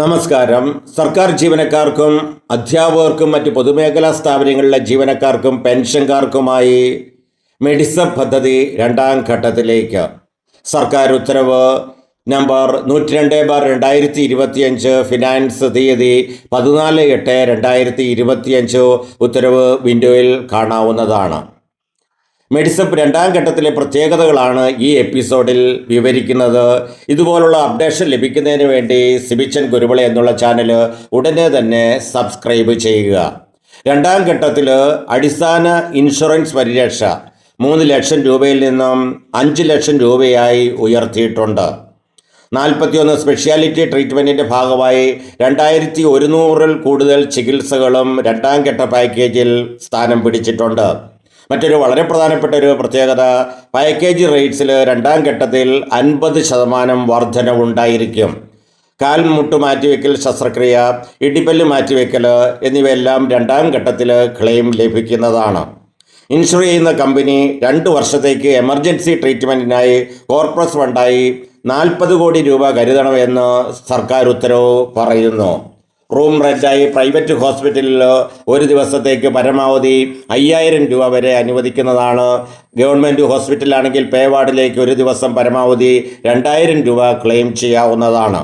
നമസ്കാരം. സർക്കാർ ജീവനക്കാർക്കും അധ്യാപകർക്കും മറ്റ് പൊതുമേഖലാ സ്ഥാപനങ്ങളിലെ ജീവനക്കാർക്കും പെൻഷൻകാർക്കുമായി മെഡിസബ് പദ്ധതി രണ്ടാം ഘട്ടത്തിലേക്ക്. സർക്കാർ ഉത്തരവ് നമ്പർ നൂറ്റി രണ്ട് ബാർ രണ്ടായിരത്തി ഇരുപത്തിയഞ്ച് ഫിനാൻസ് തീയതി പതിനാല് എട്ട് രണ്ടായിരത്തി ഇരുപത്തിയഞ്ച് ഉത്തരവ് വിൻഡോയിൽ കാണാവുന്നതാണ്. മെഡിസപ്പ് രണ്ടാം ഘട്ടത്തിലെ പ്രത്യേകതകളാണ് ഈ എപ്പിസോഡിൽ വിവരിക്കുന്നത്. ഇതുപോലുള്ള അപ്ഡേഷൻ ലഭിക്കുന്നതിന് വേണ്ടി സിബിച്ചൻ കുരുവിള എന്നുള്ള ചാനൽ ഉടനെ തന്നെ സബ്സ്ക്രൈബ് ചെയ്യുക. രണ്ടാം ഘട്ടത്തിൽ അടിസ്ഥാന ഇൻഷുറൻസ് പരിരക്ഷ മൂന്ന് ലക്ഷം രൂപയിൽ നിന്നും അഞ്ച് ലക്ഷം രൂപയായി ഉയർത്തിയിട്ടുണ്ട്. നാൽപ്പത്തിയൊന്ന് സ്പെഷ്യാലിറ്റി ട്രീറ്റ്മെന്റിന്റെ ഭാഗമായി രണ്ടായിരത്തി ഒരുന്നൂറിൽ കൂടുതൽ ചികിത്സകളും രണ്ടാം ഘട്ട പാക്കേജിൽ സ്ഥാനം പിടിച്ചിട്ടുണ്ട്. മറ്റൊരു വളരെ പ്രധാനപ്പെട്ട ഒരു പ്രത്യേകത പാക്കേജ് റേറ്റ്സിൽ രണ്ടാം ഘട്ടത്തിൽ അൻപത് ശതമാനം വർധനവുണ്ടായിരിക്കും കാൽമുട്ട് മാറ്റിവെക്കൽ ശസ്ത്രക്രിയ ഇടിപ്പല്ല് മാറ്റിവെക്കൽ എന്നിവയെല്ലാം രണ്ടാം ഘട്ടത്തിൽ ക്ലെയിം ലഭിക്കുന്നതാണ്. ഇൻഷുർ ചെയ്യുന്ന കമ്പനി രണ്ട് വർഷത്തേക്ക് എമർജൻസി ട്രീറ്റ്മെന്റിനായി കോർപ്പറസ് ഫണ്ടായി നാൽപ്പത് കോടി രൂപ കരുതണമെന്ന് സർക്കാർ ഉത്തരവ് പറയുന്നു. റൂം റെന്റായി പ്രൈവറ്റ് ഹോസ്പിറ്റലിൽ ഒരു ദിവസത്തേക്ക് പരമാവധി അയ്യായിരം രൂപ വരെ അനുവദിക്കുന്നതാണ്. ഗവൺമെന്റ് ഹോസ്പിറ്റലാണെങ്കിൽ പേ വാർഡിലേക്ക് ഒരു ദിവസം പരമാവധി രണ്ടായിരം രൂപ ക്ലെയിം ചെയ്യാവുന്നതാണ്.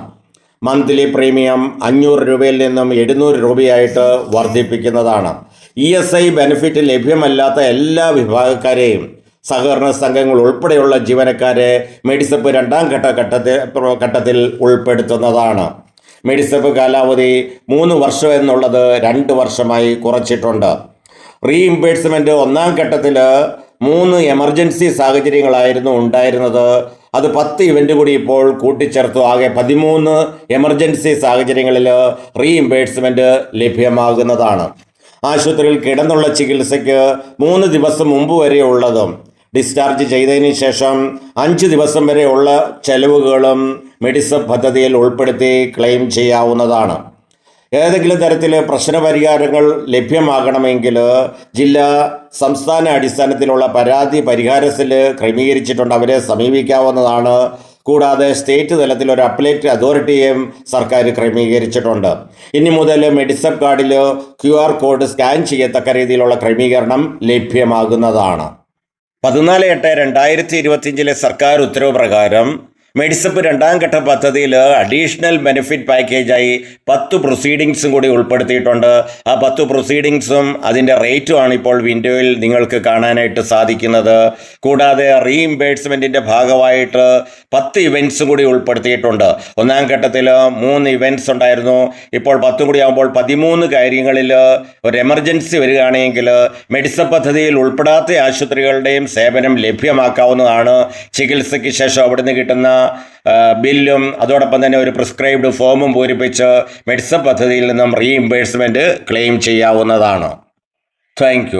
മന്ത്ലി പ്രീമിയം അഞ്ഞൂറ് രൂപയിൽ നിന്നും എഴുന്നൂറ് രൂപയായിട്ട് വർദ്ധിപ്പിക്കുന്നതാണ്. ഇ എസ് ഐ ബെനിഫിറ്റ് ലഭ്യമല്ലാത്ത എല്ലാ വിഭാഗക്കാരെയും സഹകരണ സംഘങ്ങൾ ഉൾപ്പെടെയുള്ള ജീവനക്കാരെ മെഡിസപ്പ് രണ്ടാം ഘട്ട ഘട്ടത്തിൽ ഘട്ടത്തിൽ ഉൾപ്പെടുത്തുന്നതാണ്. മെഡിസപ്പ് കാലാവധി മൂന്ന് വർഷം എന്നുള്ളത് രണ്ട് വർഷമായി കുറച്ചിട്ടുണ്ട്. റീഇംബേഴ്സ്മെന്റ് ഒന്നാം ഘട്ടത്തിൽ മൂന്ന് എമർജൻസി സാഹചര്യങ്ങളായിരുന്നു ഉണ്ടായിരുന്നത്. അത് പത്ത് ഇവന്റ് കൂടി ഇപ്പോൾ കൂട്ടിച്ചേർത്തു. ആകെ പതിമൂന്ന് എമർജൻസി സാഹചര്യങ്ങളിൽ റീഇംബേഴ്സ്മെന്റ് ലഭ്യമാകുന്നതാണ്. ആശുപത്രിയിൽ കിടന്നുള്ള ചികിത്സയ്ക്ക് മൂന്ന് ദിവസം മുമ്പ് വരെയുള്ളതും ഡിസ്ചാർജ് ചെയ്തതിന് ശേഷം അഞ്ച് ദിവസം വരെയുള്ള ചെലവുകളും മെഡിസബ് പദ്ധതിയിൽ ഉൾപ്പെടുത്തി ക്ലെയിം ചെയ്യാവുന്നതാണ്. ഏതെങ്കിലും തരത്തിൽ പ്രശ്നപരിഹാരങ്ങൾ ലഭ്യമാകണമെങ്കിൽ ജില്ലാ സംസ്ഥാന അടിസ്ഥാനത്തിലുള്ള പരാതി പരിഹാര സെല്ല് ക്രമീകരിച്ചിട്ടുണ്ട്. അവരെ സമീപിക്കാവുന്നതാണ്. കൂടാതെ സ്റ്റേറ്റ് തലത്തിൽ ഒരു അപ്ലേറ്റ് അതോറിറ്റിയും സർക്കാർ ക്രമീകരിച്ചിട്ടുണ്ട്. ഇനി മുതൽ മെഡിസബ് കാർഡിൽ ക്യു കോഡ് സ്കാൻ ചെയ്യത്തക്ക രീതിയിലുള്ള ക്രമീകരണം ലഭ്യമാകുന്നതാണ്. പതിനാല് എട്ട് രണ്ടായിരത്തി ഇരുപത്തിയഞ്ചിലെ സർക്കാർ ഉത്തരവ് പ്രകാരം മെഡിസപ്പ് രണ്ടാം ഘട്ട പദ്ധതിയിൽ അഡീഷണൽ ബെനിഫിറ്റ് പാക്കേജായി പത്ത് പ്രൊസീഡിങ്സും കൂടി ഉൾപ്പെടുത്തിയിട്ടുണ്ട്. ആ പത്ത് പ്രൊസീഡിങ്സും അതിന്റെ റേറ്റുമാണ് ഇപ്പോൾ വിൻഡോയിൽ നിങ്ങൾക്ക് കാണാനായിട്ട് സാധിക്കുന്നത്. കൂടാതെ റീഇംബേഴ്സ്മെന്റിന്റെ ഭാഗമായിട്ട് പത്ത് ഇവന്റ്സും കൂടി ഉൾപ്പെടുത്തിയിട്ടുണ്ട്. ഒന്നാം ഘട്ടത്തിൽ മൂന്ന് ഇവന്റ്സ് ഉണ്ടായിരുന്നു. ഇപ്പോൾ പത്തും കൂടി ആകുമ്പോൾ പതിമൂന്ന് കാര്യങ്ങളിൽ ഒരു എമർജൻസി വരികയാണെങ്കിൽ മെഡിസപ്പ് പദ്ധതിയിൽ ഉൾപ്പെടാത്ത ആശുപത്രികളുടെയും സേവനം ലഭ്യമാക്കാവുന്നതാണ്. ചികിത്സയ്ക്ക് ശേഷം അവിടുന്ന് കിട്ടുന്ന ബില്ലും അതോടൊപ്പം തന്നെ ഒരു പ്രിസ്ക്രൈബ്ഡ് ഫോമും പൂരിപ്പിച്ച് മെഡിസിൻ പദ്ധതിയിൽ നിന്നും റീഇംബേഴ്സ്മെന്റ് ക്ലെയിം ചെയ്യാവുന്നതാണ്. താങ്ക്